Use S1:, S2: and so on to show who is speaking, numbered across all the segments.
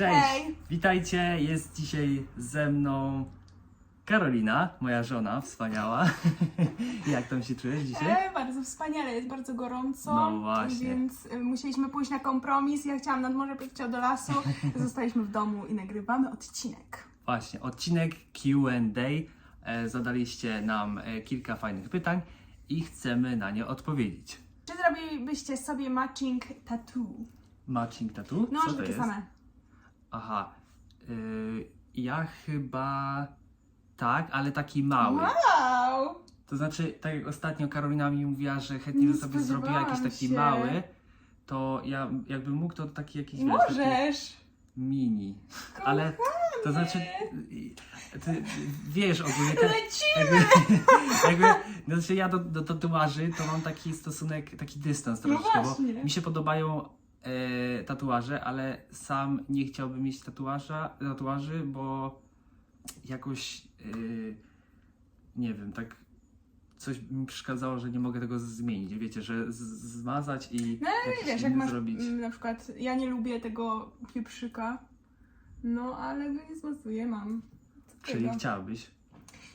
S1: Cześć!
S2: Hej!
S1: Witajcie, jest dzisiaj ze mną Karolina, moja żona, wspaniała. Jak tam się czujesz dzisiaj?
S2: E, bardzo wspaniale, jest bardzo gorąco.
S1: No właśnie.
S2: Więc y, musieliśmy pójść na kompromis. Ja chciałam nad morze, Piotr chciał do lasu. Zostaliśmy w domu i nagrywamy odcinek.
S1: Właśnie, odcinek QA. E, zadaliście nam e, kilka fajnych pytań i chcemy na nie odpowiedzieć.
S2: Czy zrobilibyście sobie matching tattoo?
S1: Matching tattoo?
S2: No, że
S1: to
S2: takie same.
S1: Aha. Y, ja chyba tak, ale taki mały.
S2: Wow!
S1: To znaczy, tak jak ostatnio Karolina mi mówiła, że chętnie
S2: Nie
S1: by sobie zrobiła jakiś
S2: spodziewałam
S1: taki
S2: się.
S1: mały, to ja jakbym mógł, to taki jakiś wiesz, taki
S2: Możesz!
S1: mini. Ale to znaczy, y, ty wiesz ogólnie, te,
S2: Lecimy!
S1: jakby, jakby, znaczy ja do, do tatuaży to mam taki stosunek, taki dystans
S2: No
S1: troszeczkę, bo
S2: właśnie.
S1: mi się podobają e, tatuaże, ale sam nie chciałbym mieć tatuaża, tatuaży, bo jakoś e, nie wiem, tak coś mi przeszkadzało, że nie mogę tego zmienić. Wiecie, że z, zmazać i
S2: No ale
S1: jakiś
S2: wiesz, jak
S1: inny
S2: masz
S1: zrobić.
S2: mm, na przykład, ja nie lubię tego pieprzyka, no ale go nie zmazuję, mam. Co
S1: Czyli
S2: tego?
S1: chciałbyś.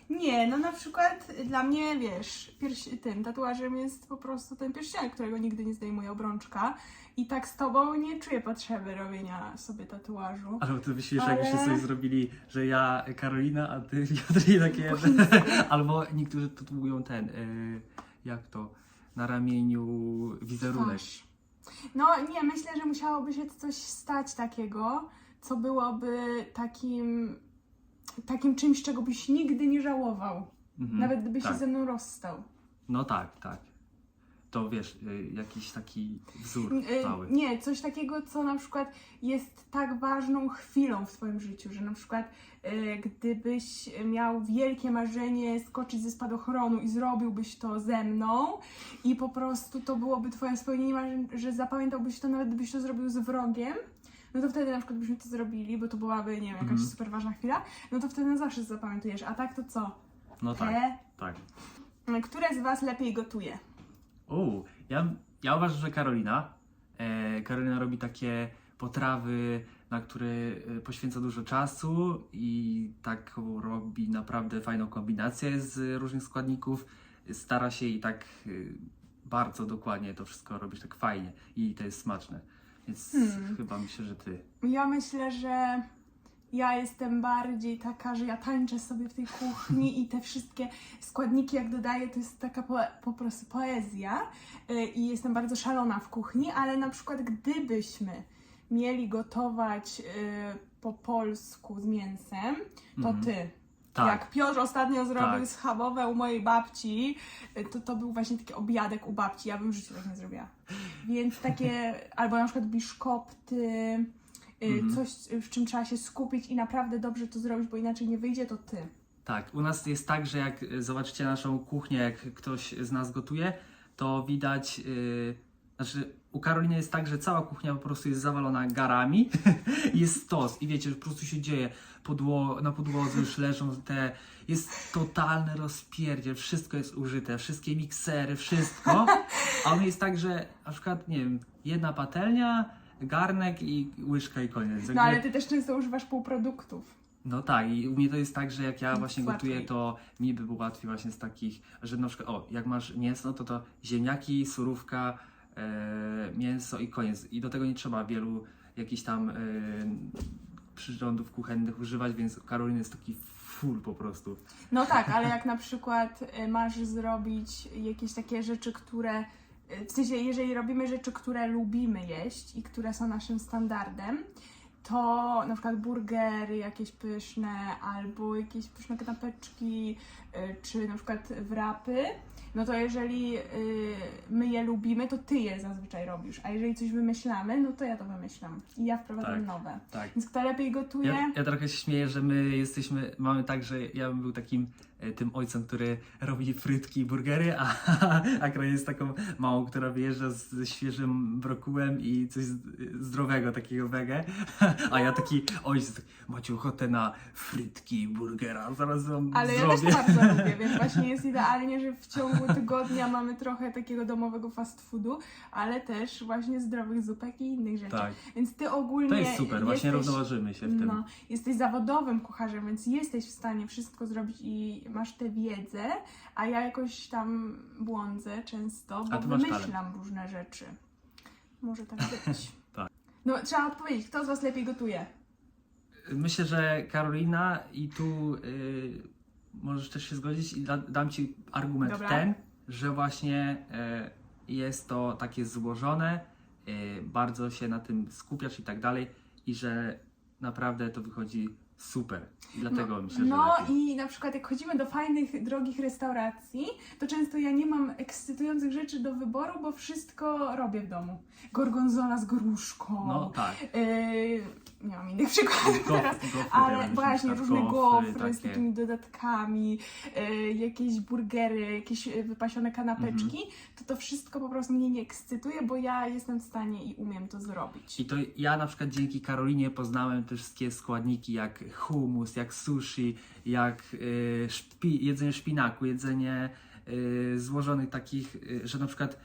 S2: Nie, no na przykład dla mnie, wiesz, pierś, tym tatuażem jest po prostu ten pierścionek, którego nigdy nie zdejmuję obrączka. I tak z tobą nie czuję potrzeby robienia sobie tatuażu.
S1: Ale to myślisz,
S2: Ale-
S1: jakbyście sobie zrobili, że ja Karolina, a ty.
S2: Po chińsku.
S1: Albo niektórzy tatuują ten, y, jak to, na ramieniu wizerunek.
S2: Twarz. No nie, myślę, że musiałoby się coś stać takiego, co byłoby takim, takim czymś, czego byś nigdy nie żałował.
S1: Mhm,
S2: Nawet gdybyś
S1: tak.
S2: się ze mną rozstał.
S1: No tak, tak. To wiesz, y, jakiś taki wzór
S2: Y,
S1: cały.
S2: Nie, coś takiego, co na przykład jest tak ważną chwilą w Twoim życiu, że na przykład y, gdybyś miał wielkie marzenie skoczyć ze spadochronu i zrobiłbyś to ze mną i po prostu to byłoby Twoje spełnienie marzeń, że zapamiętałbyś to nawet gdybyś to zrobił z wrogiem, no to wtedy na przykład byśmy to zrobili, bo to byłaby, nie wiem, jakaś
S1: Mhm.
S2: super ważna chwila, no to wtedy na zawsze zapamiętujesz. A tak to co?
S1: No tak,
S2: Te,
S1: tak.
S2: które z Was lepiej gotuje?
S1: U, ja, ja uważam, że Karolina. E, Karolina robi takie potrawy, na które e, poświęca dużo czasu i taką robi naprawdę fajną kombinację z różnych składników. Stara się i tak e, bardzo dokładnie to wszystko robisz tak fajnie i to jest smaczne. Więc
S2: Hmm.
S1: chyba myślę, że ty.
S2: Ja myślę, że ja jestem bardziej taka, że ja tańczę sobie w tej kuchni i te wszystkie składniki, jak dodaję, to jest taka po, po prostu poezja Y, i jestem bardzo szalona w kuchni, ale na przykład gdybyśmy mieli gotować y, po polsku z mięsem, to
S1: Mhm.
S2: ty.
S1: Tak.
S2: Jak Piotr ostatnio zrobił
S1: Tak.
S2: schabowe u mojej babci, y, to to był właśnie taki obiadek u babci. Ja bym w życiu tak nie zrobiła. Więc takie, albo na przykład biszkopty, y,
S1: Mhm.
S2: coś, y, w czym trzeba się skupić i naprawdę dobrze to zrobić, bo inaczej nie wyjdzie, to ty.
S1: Tak, u nas jest tak, że jak y, zobaczycie naszą kuchnię, jak ktoś z nas gotuje, to widać, yy, znaczy u Karoliny jest tak, że cała kuchnia po prostu jest zawalona garami jest stos i wiecie, że po prostu się dzieje, Podło na podłodze już leżą te, jest totalny rozpierdziel, wszystko jest użyte, wszystkie miksery, wszystko, a on jest tak, że na przykład, nie wiem, jedna patelnia, garnek i łyżka i koniec.
S2: No ale ty też często używasz półproduktów.
S1: no tak, i u mnie to jest tak, że jak ja właśnie
S2: łatwiej.
S1: gotuję, to mi by było łatwiej właśnie z takich, że na przykład, o, jak masz mięso, to to ziemniaki, surówka, mięso i koniec. I do tego nie trzeba wielu jakichś tam e, przyrządów kuchennych używać, więc u Karoliny jest taki full po prostu.
S2: No tak, ale jak na przykład y, masz zrobić jakieś takie rzeczy, które. W sensie, jeżeli robimy rzeczy, które lubimy jeść i które są naszym standardem, to na przykład burgery jakieś pyszne, albo jakieś pyszne kanapeczki, czy na przykład wrapy, no to jeżeli y, my je lubimy, to ty je zazwyczaj robisz, a jeżeli coś wymyślamy, no to ja to wymyślam i ja wprowadzam
S1: Tak.
S2: nowe.
S1: Tak.
S2: Więc kto lepiej gotuje?
S1: Ja, ja trochę się śmieję, że my jesteśmy, mamy tak, że ja bym był takim tym ojcem, który robi frytki i burgery, a, a jest taką małą, która wyjeżdża z, ze świeżym brokułem i coś zdrowego, takiego wege. A ja taki ojciec, macie ochotę na frytki i burgera, zaraz wam
S2: Ale ja
S1: zrobię.
S2: też to bardzo lubię, więc właśnie jest idealnie, że w ciągu tygodnia mamy trochę takiego domowego fast foodu, ale też właśnie zdrowych zupek i innych rzeczy.
S1: Tak,
S2: Więc ty ogólnie
S1: to jest super, właśnie
S2: jesteś,
S1: równoważymy się w tym.
S2: No, jesteś zawodowym kucharzem, więc jesteś w stanie wszystko zrobić i masz tę wiedzę, a ja jakoś tam błądzę często, bo wymyślam różne rzeczy. Może tak być.
S1: Tak.
S2: No, trzeba odpowiedzieć, kto z was lepiej gotuje?
S1: Myślę, że Karolina i tu y, możesz też się zgodzić i da, dam Ci argument
S2: Dobra.
S1: ten, że właśnie y, jest to takie złożone, y, bardzo się na tym skupiasz i tak dalej i że naprawdę to wychodzi super. I dlatego
S2: No
S1: że lepiej.
S2: i na przykład jak chodzimy do fajnych, drogich restauracji, to często ja nie mam ekscytujących rzeczy do wyboru, bo wszystko robię w domu. Gorgonzola z gruszką.
S1: No tak.
S2: Yy, nie mam innych przykładów
S1: Gof-
S2: teraz.
S1: gofry
S2: Ale właśnie różne
S1: gofry
S2: gofry z takimi dodatkami, yy, jakieś burgery, jakieś yy, wypasione kanapeczki,
S1: Mhm.
S2: to to wszystko po prostu mnie nie ekscytuje, bo ja jestem w stanie i umiem to zrobić.
S1: I to ja na przykład dzięki Karolinie poznałem te wszystkie składniki jak humus, jak sushi, jak y, szpi, jedzenie szpinaku, jedzenie y, złożonych takich, y, że na przykład,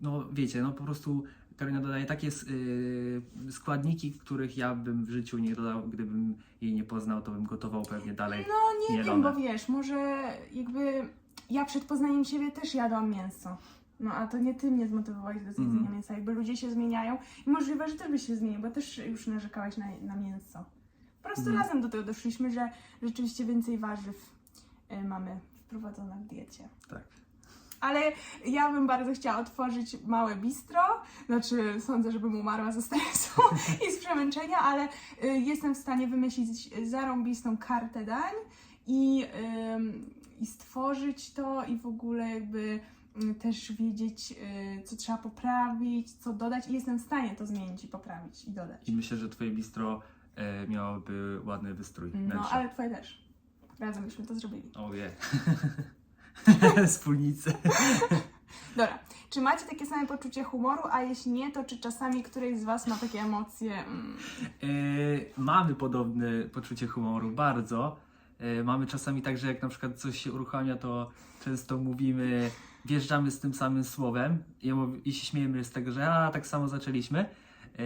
S1: no wiecie, no po prostu Karolina dodaje takie składniki, których ja bym w życiu nie dodał, gdybym jej nie poznał, to bym gotował pewnie dalej.
S2: No nie
S1: mielone.
S2: wiem, bo wiesz, może jakby ja przed poznaniem siebie też jadłam mięso. No a to nie ty mnie zmotywowałeś do zjedzenia
S1: Mhm.
S2: mięsa. Jakby ludzie się zmieniają i możliwe, że ty byś się zmienił, bo też już narzekałeś na, na mięso. Po prostu
S1: Mhm.
S2: razem do tego doszliśmy, że rzeczywiście więcej warzyw y, mamy wprowadzone w diecie.
S1: Tak.
S2: Ale ja bym bardzo chciała otworzyć małe bistro. Znaczy, sądzę, żebym umarła ze stresu i z przemęczenia, ale y, jestem w stanie wymyślić zarąbistą kartę dań i, i stworzyć to i w ogóle jakby y, też wiedzieć, y, co trzeba poprawić, co dodać i jestem w stanie to zmienić i poprawić i dodać.
S1: I myślę, że twoje bistro e, miałoby ładny wystrój
S2: No,
S1: wnętrza.
S2: ale twoje też. Razem byśmy to zrobili.
S1: Oje. Wspólnicy.
S2: Dobra, czy macie takie same poczucie humoru, a jeśli nie, to czy czasami któryś z Was ma takie emocje? Mm,
S1: E, mamy podobne poczucie humoru, bardzo. E, mamy czasami tak, że jak na przykład coś się uruchamia, to często mówimy, wjeżdżamy z tym samym słowem i, mów- i się śmiejemy z tego, że a, tak samo zaczęliśmy. E,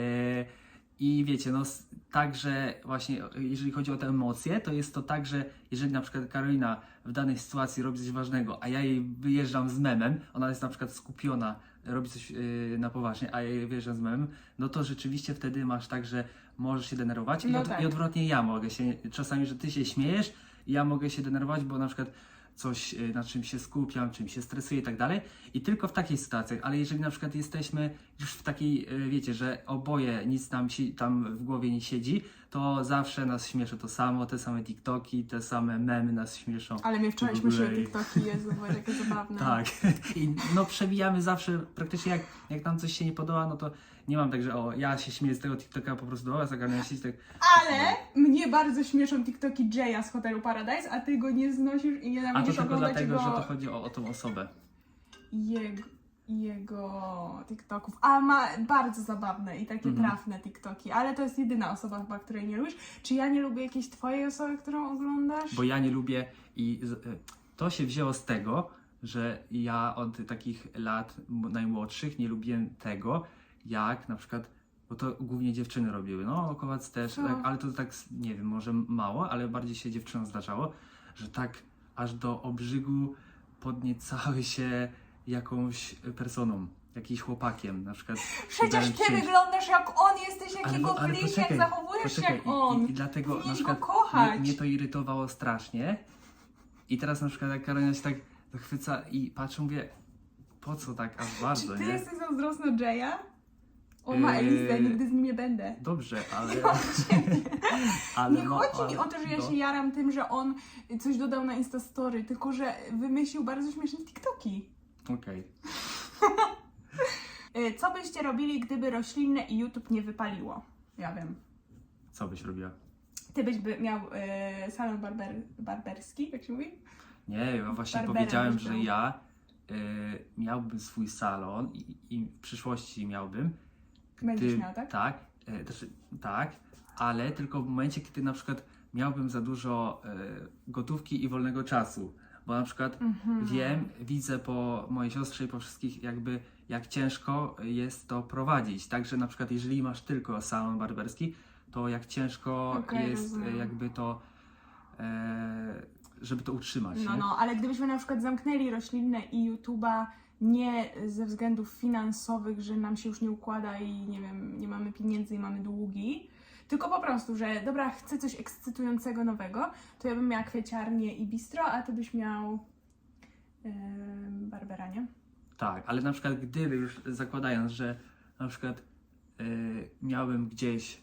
S1: I wiecie, no s- tak, że właśnie e, jeżeli chodzi o te emocje, to jest to tak, że jeżeli na przykład Karolina w danej sytuacji robi coś ważnego, a ja jej wyjeżdżam z memem, ona jest na przykład skupiona, robi coś yy, na poważnie, a ja jej wyjeżdżam z memem, no to rzeczywiście wtedy masz tak, że możesz się denerwować i,
S2: No
S1: od,
S2: tak.
S1: i odwrotnie ja mogę się, czasami, że ty się śmiejesz i ja mogę się denerwować, bo na przykład coś, yy, na czym się skupiam, czym się stresuję i tak dalej. I tylko w takich sytuacjach, ale jeżeli na przykład jesteśmy już w takiej, yy, wiecie, że oboje nic nam tam w głowie nie siedzi, to zawsze nas śmieszy to samo, te same TikToki, te same memy nas śmieszą.
S2: Ale mnie wczoraj śmieszyły TikToki, Jezu, były takie zabawne.
S1: Tak. I no przewijamy zawsze, praktycznie jak, jak nam coś się nie podoba, no to nie mam tak, że o, ja się śmieję z tego TikToka po prostu a Karolina siedzi tak,
S2: Ale mnie bardzo śmieszą TikToki Jaya z Hotelu Paradise, a ty go nie znosisz i
S1: a to tylko
S2: oglądać
S1: dlatego,
S2: jego,
S1: że to chodzi o, o tą osobę.
S2: jego, jego TikToków. A ma bardzo zabawne i takie
S1: Mhm.
S2: trafne TikToki, ale to jest jedyna osoba chyba, której nie lubisz. Czy ja nie lubię jakiejś twojej osoby, którą oglądasz?
S1: Bo ja nie lubię i e, to się wzięło z tego, że ja od takich lat najmłodszych nie lubiłem tego, jak na przykład, bo to głównie dziewczyny robiły, no Kowac też, tak, ale to tak, nie wiem, może mało, ale bardziej się dziewczynom zdarzało, że tak aż do obrzygu podniecały się jakąś personą, jakimś chłopakiem, na przykład.
S2: Przecież ty wyglądasz jak on, jesteś
S1: ale,
S2: jakiego
S1: ale
S2: jak
S1: poczekaj,
S2: zachowujesz się
S1: poczekaj,
S2: jak
S1: i-
S2: on.
S1: I, i dlatego na przykład
S2: go kochać.
S1: mnie, mnie to irytowało strasznie. I teraz na przykład jak Karolina się tak zachwyca i patrzę, mówię, po co tak aż bardzo,
S2: Czy ty
S1: nie?
S2: jesteś zazdrosna Jaya? On ma
S1: Yy,
S2: Elizę, nigdy z nim nie będę.
S1: Dobrze, ale...
S2: Nie
S1: ale
S2: Nie
S1: no,
S2: chodzi mi
S1: ale-
S2: o to, że ja
S1: no.
S2: się jaram tym, że on coś dodał na Instastory, tylko że wymyślił bardzo śmieszne TikToki.
S1: Okej.
S2: Y, Co byście robili, gdyby roślinne i YouTube nie wypaliło? Ja wiem.
S1: Co byś robiła?
S2: Ty byś by miał y, salon barber, barberski, jak się mówi?
S1: Nie, ja właśnie powiedziałem,
S2: byś
S1: że
S2: był.
S1: ja y, miałbym swój salon i, i w przyszłości miałbym.
S2: Będziesz miał, tak?
S1: Tak, e, znaczy, tak, ale tylko w momencie, kiedy na przykład miałbym za dużo e, gotówki i wolnego czasu. Bo na przykład
S2: Mhm.
S1: wiem, widzę po mojej siostrze i po wszystkich jakby jak ciężko jest to prowadzić. Także na przykład jeżeli masz tylko salon barberski, to jak ciężko
S2: Okej,
S1: jest
S2: rozumiem.
S1: jakby to, e, żeby to utrzymać.
S2: No,
S1: nie?
S2: no, ale gdybyśmy na przykład zamknęli roślinne i YouTube'a nie ze względów finansowych, że nam się już nie układa i nie wiem, nie mamy pieniędzy i mamy długi, tylko po prostu, że dobra, chcę coś ekscytującego nowego, to ja bym miała kwieciarnię i bistro, a ty byś miał yy, Barbera, nie?
S1: Tak, ale na przykład gdyby już zakładając, że na przykład y, miałbym gdzieś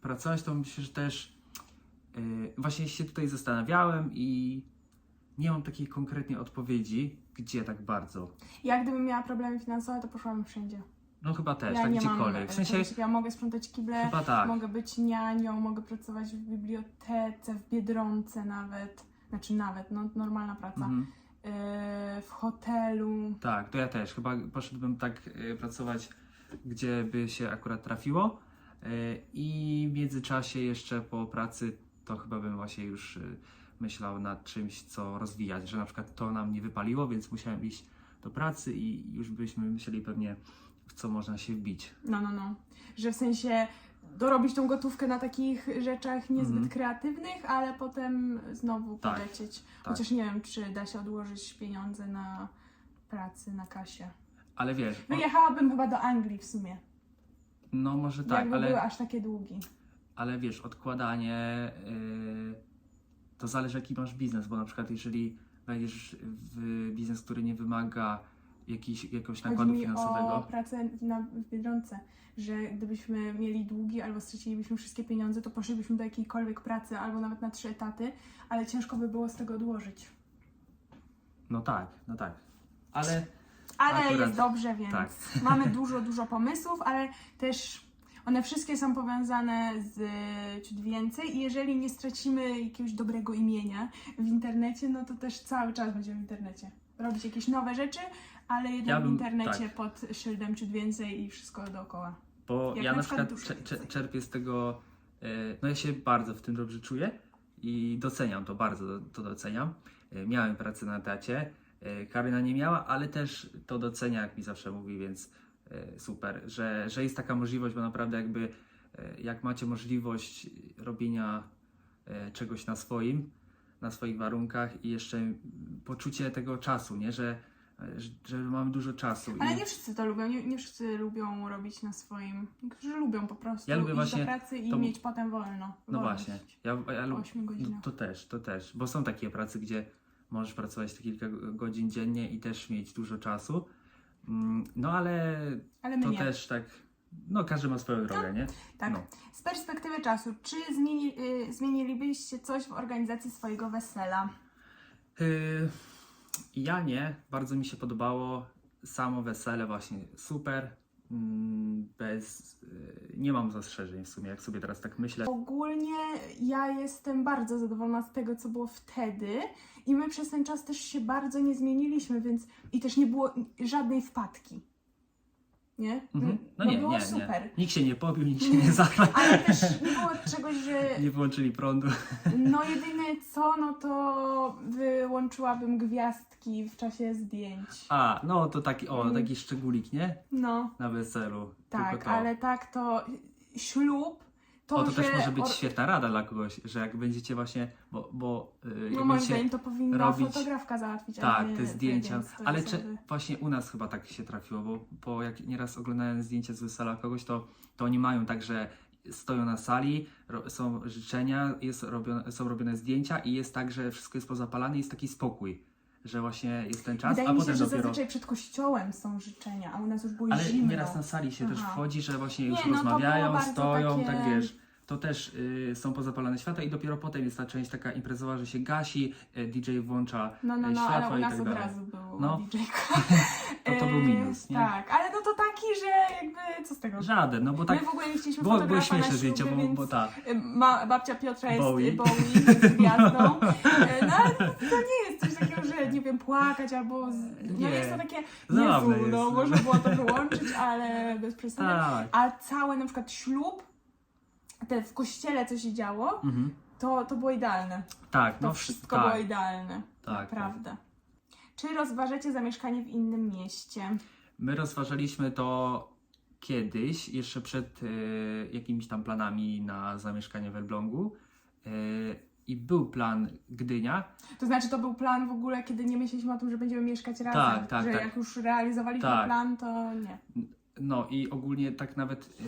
S1: pracować, to myślę, że też y, właśnie się tutaj zastanawiałem i nie mam takiej konkretnej odpowiedzi, gdzie tak bardzo.
S2: Ja gdybym miała problemy finansowe, to poszłabym wszędzie.
S1: No chyba też,
S2: ja
S1: tak
S2: nie
S1: gdziekolwiek.
S2: mam,
S1: w sensie
S2: ja mogę sprzątać kible,
S1: tak.
S2: mogę być nianią, mogę pracować w bibliotece, w Biedronce nawet, znaczy nawet, no normalna praca.
S1: Mhm.
S2: Yy, w hotelu.
S1: Tak, to ja też. Chyba poszedłbym tak y, pracować, gdzie by się akurat trafiło. Y, I w międzyczasie jeszcze po pracy to chyba bym właśnie już y, myślał nad czymś, co rozwijać, że na przykład to nam nie wypaliło, więc musiałem iść do pracy i już byśmy myśleli pewnie, w co można się wbić.
S2: No, no, no. Że w sensie dorobić tą gotówkę na takich rzeczach niezbyt
S1: Mhm.
S2: kreatywnych, ale potem znowu
S1: Tak,
S2: polecieć.
S1: tak.
S2: Chociaż nie wiem, czy da się odłożyć pieniądze na pracy, na kasie.
S1: Ale wiesz, o,
S2: Wyjechałabym chyba do Anglii w sumie.
S1: no może tak,
S2: jakby były
S1: ale,
S2: aż takie długi.
S1: ale wiesz, odkładanie y, to zależy jaki masz biznes, bo na przykład jeżeli wejdziesz w biznes, który nie wymaga jakiś, jakiegoś
S2: Chodzi
S1: nakładu
S2: mi
S1: finansowego,
S2: o pracę na, w Biedronce, że gdybyśmy mieli długi albo stracilibyśmy wszystkie pieniądze, to poszlibyśmy do jakiejkolwiek pracy albo nawet na trzy etaty, ale ciężko by było z tego odłożyć.
S1: no tak, no tak. Ale
S2: Ale
S1: Akurat,
S2: jest dobrze, więc
S1: tak.
S2: mamy dużo, dużo pomysłów, ale też one wszystkie są powiązane z ciut więcej i jeżeli nie stracimy jakiegoś dobrego imienia w internecie, no to też cały czas będziemy w internecie. Robić jakieś nowe rzeczy, ale jednak
S1: Ja
S2: w
S1: bym-
S2: internecie
S1: tak.
S2: pod szyldem ciut więcej i wszystko dookoła.
S1: Bo
S2: Jak
S1: ja
S2: na przykład
S1: przykład
S2: duszę
S1: cze- cze-
S2: więcej.
S1: czerpię z tego, e, no ja się bardzo w tym dobrze czuję i doceniam to, bardzo to doceniam. E, Miałem pracę na etacie, e, Karyna nie miała, ale też to docenia, jak mi zawsze mówi, więc super, że, że jest taka możliwość, bo naprawdę jakby jak macie możliwość robienia czegoś na swoim, na swoich warunkach i jeszcze poczucie tego czasu, nie, że, że, że mamy dużo czasu.
S2: Ale
S1: i...
S2: nie wszyscy to lubią, nie, nie wszyscy lubią robić na swoim. Niektórzy lubią po prostu
S1: Ja lubię
S2: iść
S1: właśnie
S2: do pracy i
S1: to-
S2: mieć potem wolno.
S1: No
S2: wolność.
S1: właśnie, ja, ja
S2: Po
S1: lub,
S2: 8
S1: no, to też, to też, bo są takie prace, gdzie możesz pracować te kilka godzin dziennie i też mieć dużo czasu. Mm, No ale
S2: Ale
S1: to
S2: nie.
S1: też tak, no każdy ma swoją drogę, nie?
S2: Tak.
S1: No.
S2: Z perspektywy czasu, czy zmieni, y, zmienilibyście coś w organizacji swojego wesela?
S1: Yy, ja nie, bardzo mi się podobało samo wesele właśnie super, mm, bez, yy, nie mam zastrzeżeń w sumie, jak sobie teraz tak myślę.
S2: Ogólnie ja jestem bardzo zadowolona z tego, co było wtedy i my przez ten czas też się bardzo nie zmieniliśmy, więc i też nie było żadnej wpadki. Nie?
S1: Mhm. No, nie,
S2: było
S1: nie,
S2: super.
S1: nie. Nikt się nie pobił, nikt się nie zabrał,
S2: Ale też nie było czegoś, że
S1: nie wyłączyli prądu.
S2: no jedyne co, no to wyłączyłabym gwiazdki w czasie zdjęć.
S1: A, no to taki, o,
S2: Mm.
S1: taki szczególik, nie?
S2: No.
S1: Na weselu.
S2: Tak, ale tak to ślub, to,
S1: o, to też może być
S2: or-
S1: świetna rada dla kogoś, że jak będziecie właśnie, bo, bo yy, jak
S2: No moim zdaniem to powinna
S1: robić-
S2: fotografka załatwić,
S1: tak,
S2: nie
S1: te zdjęcia, ale czy, właśnie u nas chyba tak się trafiło, bo, bo jak nieraz oglądałem zdjęcia z wesela kogoś, to, to oni mają tak, że stoją na sali, ro, są życzenia, jest robione, są robione zdjęcia i jest tak, że wszystko jest pozapalane i jest taki spokój, że właśnie jest ten czas,
S2: Wydaje
S1: a
S2: mi
S1: potem
S2: się, że
S1: dopiero...
S2: zazwyczaj przed kościołem są życzenia, a u nas już były
S1: Ale
S2: zimno.
S1: nieraz na sali się też
S2: Aha.
S1: wchodzi, że właśnie
S2: Nie,
S1: już
S2: no to było
S1: rozmawiają,
S2: bardzo
S1: stoją,
S2: takie-
S1: tak wiesz. To też y, są pozapalane światła i dopiero potem jest ta część taka imprezowa, że się gasi, y, DJ włącza
S2: No, no,
S1: y,
S2: no,
S1: światła
S2: ale u
S1: i
S2: nas
S1: tak
S2: od
S1: dalej.
S2: razu był
S1: No.
S2: DJ.
S1: To to był minus, nie?
S2: Tak, ale no taki, że jakby co z tego?
S1: Żaden, no bo tak
S2: My w ogóle nie chcieliśmy
S1: było, było
S2: fotografa na
S1: śmieszne zdjęcie,
S2: ślubie,
S1: bo,
S2: więc
S1: bo tak.
S2: ma, babcia Piotra jest
S1: Bowie.
S2: Bowie, Bowie jest gwiazdą. E, No ale to, nie jest coś takiego, że nie wiem, płakać albo... Z... No
S1: Nie.
S2: jest to takie,
S1: Zabawne
S2: Jezu,
S1: jest.
S2: no można było to wyłączyć, ale bez przesady.
S1: Tak.
S2: A cały na przykład ślub, te w kościele co się działo,
S1: Mhm.
S2: to, to było idealne.
S1: Tak,
S2: To
S1: no
S2: wszystko
S1: tak.
S2: było idealne.
S1: Tak,
S2: Naprawdę. Czy rozważacie zamieszkanie w innym mieście?
S1: My rozważaliśmy to kiedyś, jeszcze przed e, jakimiś tam planami na zamieszkanie w Elblągu. E, I był plan Gdynia.
S2: To znaczy, to był plan w ogóle, kiedy nie myśleliśmy o tym, że będziemy mieszkać razem.
S1: Tak, tak,
S2: że
S1: tak.
S2: jak już realizowaliśmy
S1: Tak.
S2: plan, to nie.
S1: No i ogólnie tak nawet e,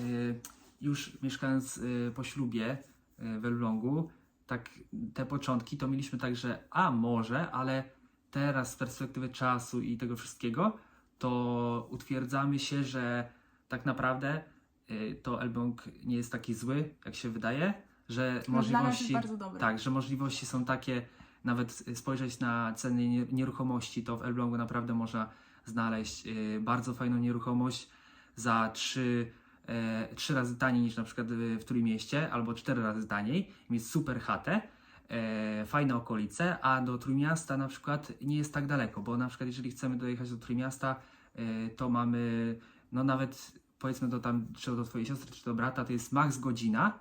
S1: już mieszkając e, po ślubie w Elblągu, tak te początki to mieliśmy tak, że a może, ale teraz z perspektywy czasu i tego wszystkiego, to utwierdzamy się, że tak naprawdę e, to Elbląg nie jest taki zły, jak się wydaje, że
S2: No,
S1: możliwości... Tak, że możliwości są takie, nawet spojrzeć na ceny nie- nieruchomości, to w Elblągu naprawdę można znaleźć y, bardzo fajną nieruchomość za trzy, e, trzy razy taniej niż na przykład y, w Trójmieście, albo cztery razy taniej, mieć super chatę, e, fajne okolice, a do Trójmiasta na przykład nie jest tak daleko, bo na przykład jeżeli chcemy dojechać do Trójmiasta, e, to mamy, no nawet powiedzmy do tam, czy do twojej siostry, czy do brata, to jest maks godzina,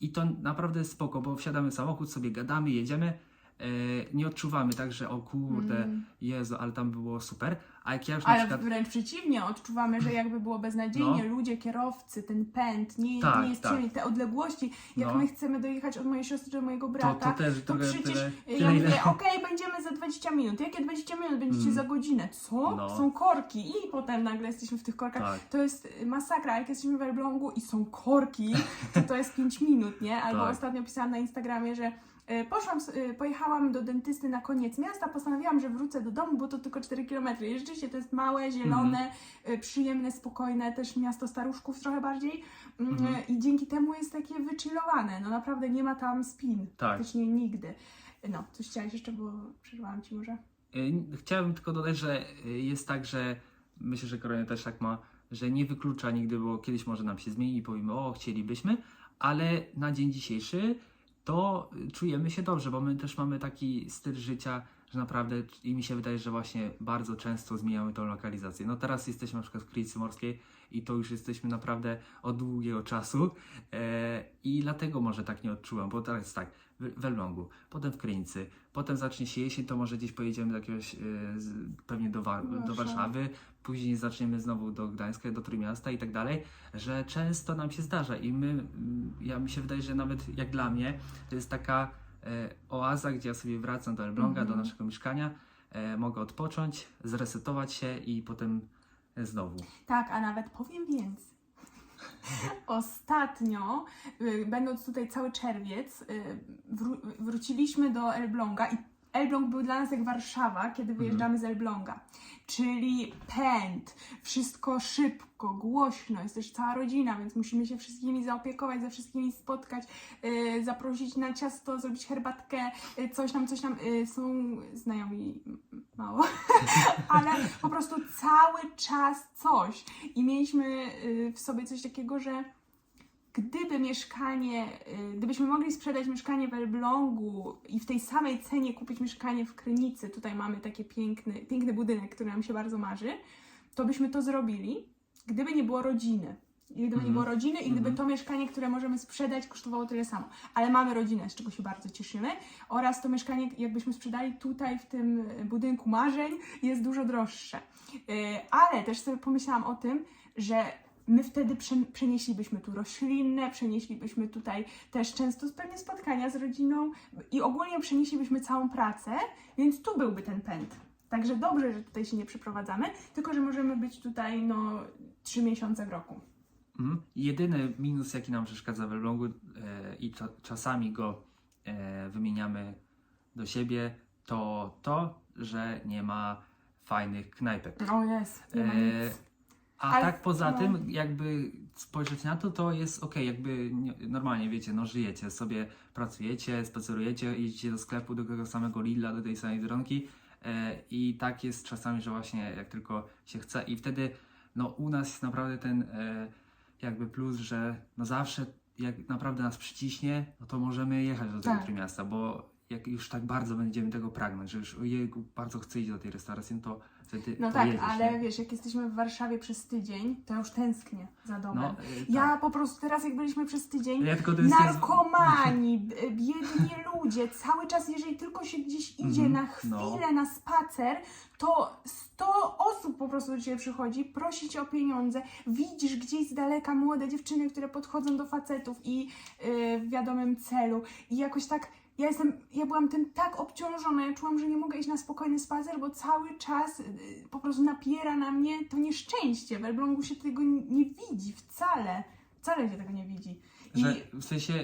S1: i to naprawdę jest spoko, bo wsiadamy w samochód, sobie gadamy, jedziemy, e, nie odczuwamy tak, że o kurde,
S2: Mm.
S1: Jezu, ale tam było super. A jak ja już na
S2: Ale
S1: przykład...
S2: wręcz przeciwnie, odczuwamy, że jakby było beznadziejnie,
S1: No.
S2: ludzie, kierowcy, ten pęd, nie,
S1: Tak,
S2: nie jest
S1: tak.
S2: przyjemnie, te odległości, jak
S1: No.
S2: my chcemy dojechać od mojej siostry do mojego
S1: To,
S2: brata,
S1: to też
S2: to przecież
S1: tyle,
S2: ja
S1: tyle ile...
S2: mówię, okej, będziemy za 20 minut. Jakie 20 minut? Będziecie
S1: Mm.
S2: za godzinę. Co?
S1: No.
S2: Są korki. I potem nagle jesteśmy w tych korkach.
S1: Tak.
S2: To jest y, masakra. Jak jesteśmy w Elblągu i są korki, to to jest 5 minut, nie? Albo
S1: Tak.
S2: ostatnio pisałam na Instagramie, że y, Poszłam, y, pojechałam do dentysty na koniec miasta, postanowiłam, że wrócę do domu, bo to tylko 4 km. I rzeczywiście to jest małe, zielone,
S1: Mhm.
S2: y, przyjemne, spokojne, też miasto staruszków trochę bardziej. Mm,
S1: Mhm.
S2: I dzięki temu jest takie wychillowane. No naprawdę nie ma tam spin.
S1: Tak.
S2: Praktycznie nigdy. No, coś chciałeś jeszcze, bo przerwałam ci może.
S1: Y, Chciałem tylko dodać, że y, jest tak, że myślę, że Karolina też tak ma, że nie wyklucza nigdy, bo kiedyś może nam się zmieni i powiemy, o, chcielibyśmy, ale na dzień dzisiejszy to y, czujemy się dobrze, bo my też mamy taki styl życia, że naprawdę i mi się wydaje, że właśnie bardzo często zmieniamy tą lokalizację. No teraz jesteśmy na przykład w Krynicy Morskiej i to już jesteśmy naprawdę od długiego czasu e, i dlatego może tak nie odczuwam, bo teraz tak, w, w Elblągu, potem w Krynicy, potem zacznie się jesień, to może gdzieś pojedziemy do jakiegoś, e, z, pewnie do, War- do
S2: Warszawy.
S1: Później zaczniemy znowu do Gdańska, do Trójmiasta i tak dalej, że często nam się zdarza i my, ja mi się wydaje, że nawet jak dla mnie, to jest taka oaza, gdzie ja sobie wracam do Elbląga,
S2: Mhm.
S1: do naszego mieszkania, e, mogę odpocząć, zresetować się i potem e, znowu.
S2: Tak, a nawet powiem więcej. Ostatnio, y, będąc tutaj cały czerwiec, y, wró- wróciliśmy do Elbląga i Elbląg był dla nas jak Warszawa, kiedy wyjeżdżamy z Elbląga. Czyli pęd, wszystko szybko, głośno, jest też cała rodzina, więc musimy się wszystkimi zaopiekować, ze wszystkimi spotkać, y, zaprosić na ciasto, zrobić herbatkę, y, coś tam, coś tam. Y, są znajomi mało, ale po prostu cały czas coś. I mieliśmy y, w sobie coś takiego, że gdyby mieszkanie, y, gdybyśmy mogli sprzedać mieszkanie w Elblągu i w tej samej cenie kupić mieszkanie w Krynicy, tutaj mamy taki piękny, piękny budynek, który nam się bardzo marzy, to byśmy to zrobili, gdyby nie było rodziny. Gdyby nie
S1: Mhm.
S2: było rodziny i gdyby
S1: Mhm.
S2: to mieszkanie, które możemy sprzedać, kosztowało tyle samo. Ale mamy rodzinę, z czego się bardzo cieszymy. Oraz to mieszkanie, jakbyśmy sprzedali tutaj w tym budynku marzeń, jest dużo droższe. Yy, Ale też sobie pomyślałam o tym, że my wtedy prze- przenieślibyśmy tu roślinne, przenieślibyśmy tutaj też często pewnie spotkania z rodziną i ogólnie przenieślibyśmy całą pracę, więc tu byłby ten pęd. Także dobrze, że tutaj się nie przeprowadzamy, tylko że możemy być tutaj no trzy miesiące w roku.
S1: Mhm. Jedyny minus, jaki nam przeszkadza w Elblągu e, i cza- czasami go e, wymieniamy do siebie, to to, że nie ma fajnych knajpek.
S2: O jest, nie ma
S1: E,
S2: nic.
S1: A
S2: Ale-
S1: tak poza
S2: no.
S1: tym, jakby spojrzeć na to, to jest ok, jakby nie, normalnie wiecie, no żyjecie sobie, pracujecie, spacerujecie, jedziecie do sklepu, do tego samego Lidla, do tej samej Biedronki e, i tak jest czasami, że właśnie jak tylko się chce i wtedy no u nas jest naprawdę ten e, jakby plus, że no zawsze jak naprawdę nas przyciśnie, no to możemy jechać do tego
S2: Tak.
S1: Trójmiasta, bo jak już tak bardzo będziemy tego pragnąć, że już ojejku, bardzo chcę iść do tej restauracji, no to wtedy
S2: No tak,
S1: pojedziesz,
S2: ale
S1: nie?
S2: wiesz, jak jesteśmy w Warszawie przez tydzień, to ja już tęsknię za domem.
S1: No, e,
S2: Ja
S1: tak.
S2: po prostu teraz, jak byliśmy przez tydzień,
S1: Ja tylko
S2: narkomani, b- biedni ludzie, cały czas, jeżeli tylko się gdzieś idzie
S1: Mhm,
S2: na chwilę, na spacer, to 100 osób po prostu do Ciebie przychodzi, prosi Cię o pieniądze, widzisz gdzieś z daleka młode dziewczyny, które podchodzą do facetów i yy, w wiadomym celu i jakoś tak, ja jestem, ja byłam tym tak obciążona, ja czułam, że nie mogę iść na spokojny spacer, bo cały czas yy, po prostu napiera na mnie to nieszczęście, w Elblągu się tego nie widzi wcale, wcale się tego nie widzi. I
S1: Że w sensie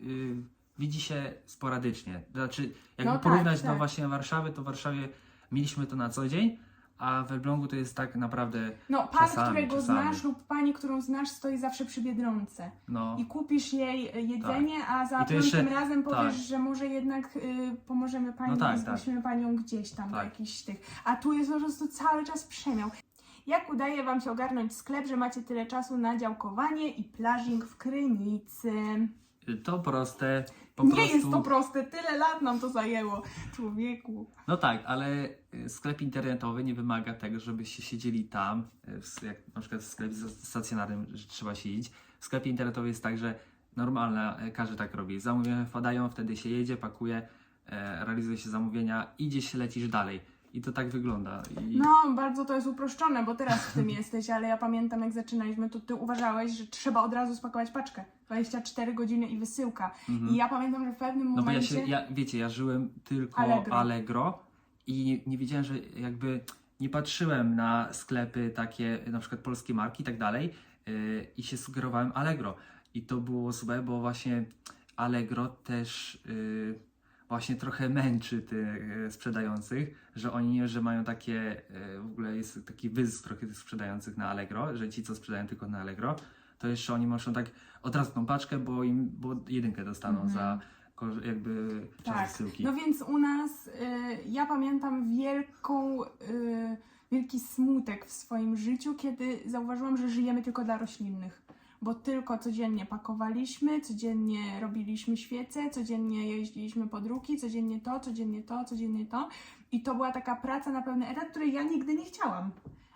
S1: y, widzi się sporadycznie. Znaczy, jakby
S2: No tak,
S1: porównać do
S2: tak.
S1: właśnie Warszawy, to w Warszawie mieliśmy to na co dzień, a w Elblągu to jest tak naprawdę,
S2: No, pan,
S1: Czasami,
S2: którego
S1: czasami.
S2: znasz lub pani, którą znasz, stoi zawsze przy Biedronce.
S1: no,
S2: I kupisz jej e, jedzenie, a za piątym
S1: jeszcze-
S2: razem powiesz,
S1: tak.
S2: że może jednak y, pomożemy pani
S1: No tak,
S2: i zgłosimy panią gdzieś tam do
S1: Tak.
S2: jakichś tych. A tu jest po prostu cały czas przemiał. Jak udaje Wam się ogarnąć sklep, że macie tyle czasu na działkowanie i plażing w Krynicy?
S1: To proste, po
S2: Nie
S1: prostu...
S2: jest to proste, tyle lat nam to zajęło, człowieku.
S1: No tak, ale y, sklep internetowy nie wymaga tego, żebyście siedzieli tam, w- jak na przykład w sklepie stacjonarnym, że trzeba siedzieć. W sklepie internetowym jest tak, że normalna, y, każdy tak robi. Zamówienia wpadają, wtedy się jedzie, pakuje, e, realizuje się zamówienia, idziesz, lecisz dalej. I to tak wygląda. I...
S2: No, bardzo to jest uproszczone, bo teraz w tym jesteś, ale ja pamiętam jak zaczynaliśmy, to ty uważałeś, że trzeba od razu spakować paczkę. 24 godziny i wysyłka.
S1: Mhm.
S2: I ja pamiętam, że w pewnym
S1: No bo ja
S2: momencie...
S1: się, ja, wiecie, ja żyłem tylko
S2: Allegro.
S1: Allegro, i nie, wiedziałem, że jakby nie patrzyłem na sklepy takie, na przykład polskie marki i tak dalej yy, i się sugerowałem Allegro. I to było złe, bo właśnie Allegro też yy, właśnie trochę męczy tych yy, sprzedających, że oni, że mają takie, yy, w ogóle jest taki wyzysk trochę tych sprzedających na Allegro, że ci, co sprzedają tylko na Allegro, to jeszcze oni muszą tak od razu tą paczkę, bo im, bo jedynkę dostaną
S2: Mhm.
S1: za ko- jakby czas
S2: Tak.
S1: wysyłki.
S2: No więc u nas, y, ja pamiętam wielką, y, wielki smutek w swoim życiu, kiedy zauważyłam, że żyjemy tylko dla roślinnych. Bo tylko codziennie pakowaliśmy, codziennie robiliśmy świece, codziennie jeździliśmy pod ruki, codziennie to, codziennie to, codziennie to. I to była taka praca na pełny etat, której ja nigdy nie chciałam.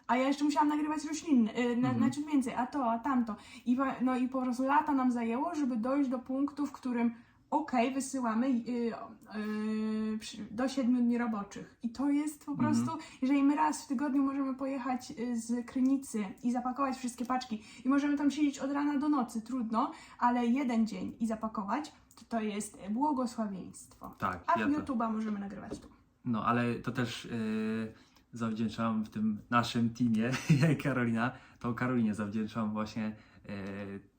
S2: A ja jeszcze musiałam nagrywać rośliny, y, na,
S1: Mhm.
S2: na ciut więcej, a to, a tamto. I, no i po prostu lata nam zajęło, żeby dojść do punktu, w którym okej, wysyłamy y, y, do 7 dni roboczych. I to jest po
S1: Mhm.
S2: prostu, jeżeli my raz w tygodniu możemy pojechać y, z Krynicy i zapakować wszystkie paczki i możemy tam siedzieć od rana do nocy, trudno, ale jeden dzień i zapakować, to to jest błogosławieństwo.
S1: Tak,
S2: A
S1: ja
S2: YouTube'a możemy nagrywać tu.
S1: no ale to też yy, zawdzięczam w tym naszym teamie, ja i Karolina, to Karolinie zawdzięczam właśnie,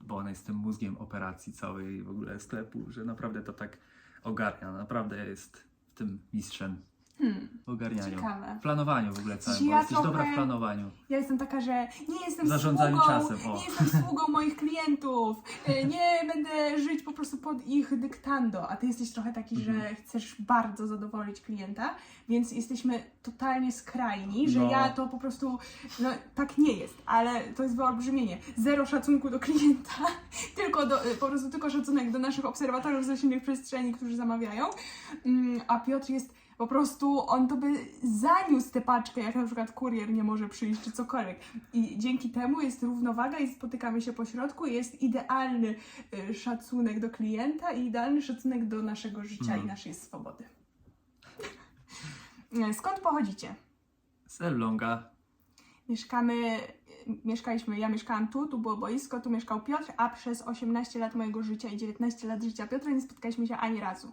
S1: bo ona jest tym mózgiem operacji całej w ogóle sklepu, że naprawdę to tak ogarnia, naprawdę jest w tym mistrzem
S2: Hmm,
S1: w ogarnianiu.
S2: ciekawe.
S1: Planowaniu w ogóle całym,
S2: Ja
S1: jesteś dobra
S2: trochę-
S1: w planowaniu.
S2: Ja jestem taka, że nie jestem
S1: zarządzaniu
S2: sługą,
S1: czasem, o.
S2: nie jestem sługą moich klientów, y, nie będę żyć po prostu pod ich dyktando, a ty jesteś trochę taki,
S1: Mhm.
S2: że chcesz bardzo zadowolić klienta, więc jesteśmy totalnie skrajni, że
S1: No.
S2: ja to po prostu, no tak nie jest, ale to jest wyolbrzymienie. Zero szacunku do klienta, tylko do, y, po prostu tylko szacunek do naszych obserwatorów z innych przestrzeni, którzy zamawiają, Mm, a Piotr jest po prostu, on to by zaniósł tę paczkę, jak na przykład kurier nie może przyjść, czy cokolwiek. I dzięki temu jest równowaga i spotykamy się po środku, jest idealny y, szacunek do klienta i idealny szacunek do naszego życia
S1: Mhm.
S2: i naszej swobody. E, Skąd pochodzicie?
S1: Z Elbląga.
S2: Mieszkamy, y, mieszkaliśmy, ja mieszkałam tu, tu było boisko, tu mieszkał Piotr, a przez 18 lat mojego życia i 19 lat życia Piotra nie spotkaliśmy się ani razu.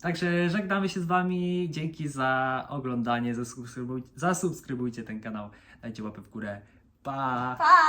S1: Także żegnamy się z Wami. Dzięki za oglądanie. Zasubskrybujcie, zasubskrybujcie ten kanał. Dajcie łapę w górę. Pa!
S2: Pa!